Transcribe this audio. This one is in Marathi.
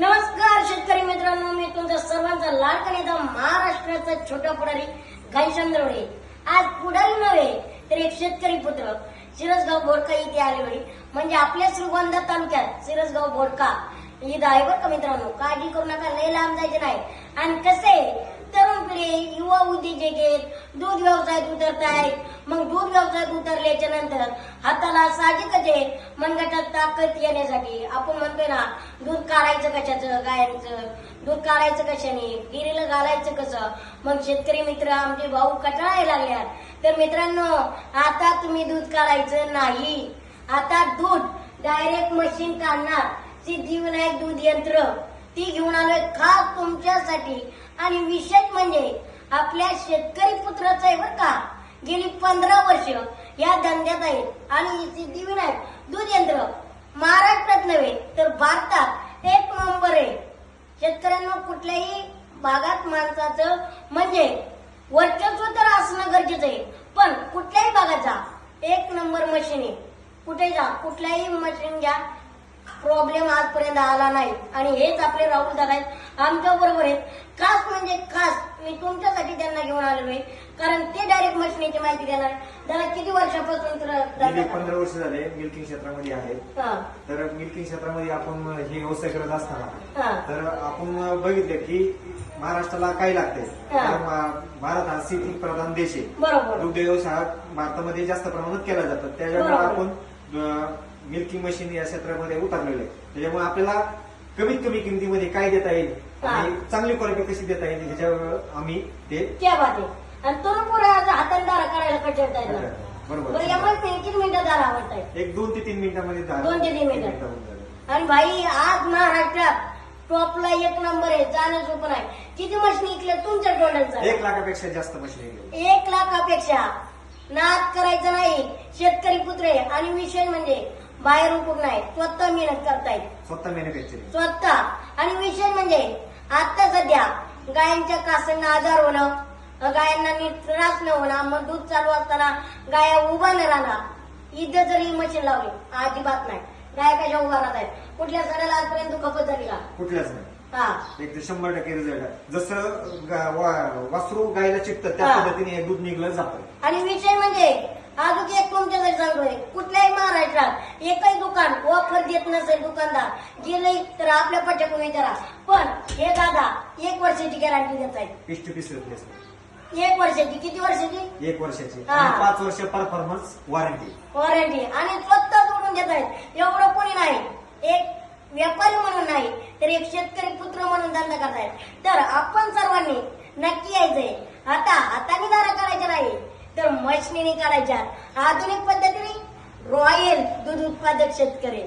नमस्कार शेतकरी मित्रांनो मी तुमचा सर्वांचा लाडका नेता महाराष्ट्राचा छोटा पुढारी घनचंद्रवडे आज पुढारी नव्हे तर एक शेतकरी पुत्र सिरसगाव बोडका इथे आले होते. म्हणजे आपल्या श्रीगोंदा तालुक्यात सिरसगाव बोडका इथं आहे बरं का मित्रांनो काळजी करू नका लय लांब जायचे नाही. आणि किंवा युवा उद्योजक आहेत दूध व्यवसायात उतरतायत. मग दूध व्यवसायात उतरल्याच्या नंतर हाताला साहजिकच आहे मनगटात ताकद येण्यासाठी आपण म्हणतोय ना दूध काढायचं कशाचं गायांचं? दूध काढायचं कशाने? गिरीला घालायचं कसं? मग शेतकरी मित्र आमचे भाऊ कटाळायला लागल्यात. तर मित्रांनो आता तुम्ही दूध काढायचं नाही. आता दूध डायरेक्ट मशीन काढणार. सिद्धिविनायक दूध यंत्र. ती घेऊन आलोय खास तुमच्यासाठी. आणि विशेष म्हणजे आपल्या शेतकरी पुत्राचं आहे बरं का. गेली पंधरा वर्ष या धंद्यात आहेत आणि सिद्धिविनायक दूध यंत्र महाराष्ट्रात नव्हे तर भारतात एक नंबर आहे. शेतकऱ्यांना कुठल्याही भागात माणसाचं म्हणजे वर्चस्व तर असणं गरजेचं आहे. पण कुठल्याही भागाचा एक नंबर मशीन आहे. कुठे जा कुठल्याही मशीन घ्या. प्रॉब्लेम आजपर्यंत आला नाही. आणि हेच आपले राहुल दादा आहेत. आमच्या बरोबर आहेत. खास म्हणजे खास आहे कारण ते डायरेक्ट मशिनीची माहिती देणार. दादा किती वर्षापासून पंधरा वर्ष झाले मिल्किंग क्षेत्रामध्ये आहे. हा, तर मिल्किंग क्षेत्रामध्ये आपण हे व्यवसाय करत असताना. तर आपण बघितले की महाराष्ट्राला काय हा. तर मा- भारत हा शेती प्रधान देश आहे. बरोबर. दुग्ध व्यवसाय हा भारतामध्ये जास्त प्रमाणात केला जातो. त्याच्यामुळे बरोबर. आपण मिल्किंग मशीन या क्षेत्रामध्ये उतरलेलो आहे. त्याच्यामुळे आपल्याला कमीत कमी किमतीमध्ये काय देता येईल? हा. आणि चांगली क्वालिटी कशी देता येईल? ह्याच्यावर आम्ही ते त्या बाते आणि तरुण पोराचा हाताने दारा काढायला कटवता येणार बरोबर. बरं यामुळे ते किती मिनिटं दारा आवडतायत एक दोन ते तीन मिनिटांमध्ये झालं. दोन ते तीन मिनिटं. होऊन जाईल. आणि भाई आज महाराष्ट्रात टॉपला एक नंबर आहे. जाणं सोपं नाही किती मशीन इकल्या तुमच्या एक लाखापेक्षा जास्त मशीन गेली एक लाखापेक्षा. नाद करायचं नाही. शेतकरी पुत्र आहे. आणि विषय म्हणजे बाहेर उपयोग नाही स्वतः मेहनत करतायत. स्वतः मॅन्युफॅक्चरिंग स्वतः. आणि विषय म्हणजे आता सध्या गायांच्या कासांना आजार होणं गायांना नीट त्रास न होणं मग दूध चालू असताना गाया उभा न राहणार इथं जरी मशीन लावली अजिबात नाही. गाया कशा उभा राहत आहेत कुठल्या सणाला आजपर्यंत दुखापत झाली का? कुठल्याच नाही. हा. एक तर शंभर टक्के रिझल्ट आहे. जसं गा- वा- वासरू गायला चिकतं त्या हा. पद्धतीने हे दूध निघलं जातं आणि विषय म्हणजे अजून एक तुमच्याकडे सांगतोय कुठल्याही महाराष्ट्रात एकही दुकान ऑफर देत नसेल दुकानदार. गेले तर आपल्या पट्ट्याकडून विचारा पण हे दादा एक वर्षाची गॅरंटी देत आहेत पीस टू पीस रिप्लेसमेंट एक वर्षाची? किती वर्षाची? एक वर्षाची. हा. आणि पाच वर्ष परफॉर्मन्स वॉरंटी वॉरंटी आणि स्वतः जोडून देत आहेत. एवढं कोणी नाही. एक व्यापारी म्हणून नाही तर एक शेतकरी पुत्र म्हणून धंदा करतायत. तर आपण सर्वांनी नक्की यायचंय. आता हाताने दारा काढायच्या नाही. तर मशनीने काढायच्या आधुनिक पद्धतीने रॉयल दूध उत्पादक शेतकरी.